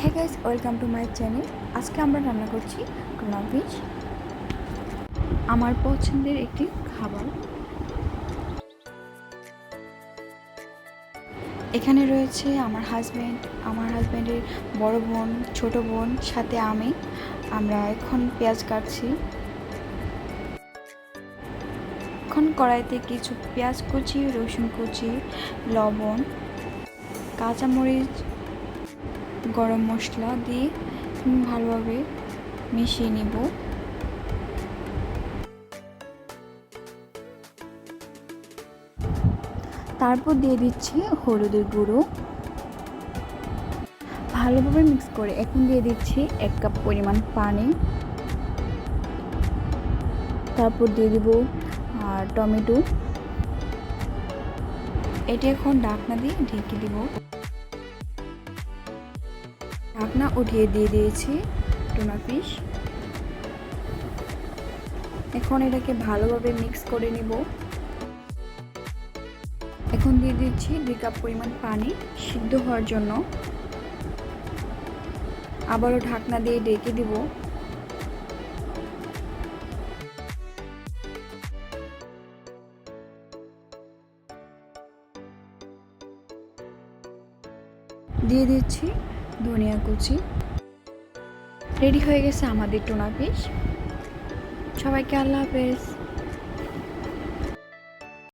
হ্যাঁ guys welcome to my channel আজকে আমরা রান্না করছি টুনা ফিশ আমার পছন্দের একটি খাবার। এখানে রয়েছে আমার হাজব্যান্ড আমার হাজব্যান্ডের বড় বোন, ছোট বোন, সাথে আমি। আমরা এখন পেঁয়াজ কাটছি। এখন কড়াইতে কিছু পেঁয়াজ কুচি, রসুন কুচি, লবণ, কাঁচামরিচ গরম মশলা দিয়ে ভালোভাবে মিশিয়ে নিব। তারপর দিয়ে দিচ্ছি হলুদের গুঁড়ো। ভালোভাবে মিক্স করে এখন দিয়ে দিচ্ছি এক কাপ পরিমাণ পানি। তারপর দিয়ে দিব টমেটো। এটি এখন ডাকনা দিয়ে ঢেকে দিব। ঢাকনা উঠিয়ে দিয়ে দিয়েছি টুনা ফিশ। এখন এটাকে ভালোভাবে মিক্স করে নিব। এখন দিয়ে দিচ্ছি দুই কাপ পরিমাণ পানি সিদ্ধ হওয়ার জন্য। আবারও ঢাকনা দিয়ে ডেকে দিব। দিয়ে দিচ্ছি ধনিয়া কুচি। রেডি হয়ে গেছে আমাদের টোনা পিস। সবাইকে আল্লাহ হাফেজ।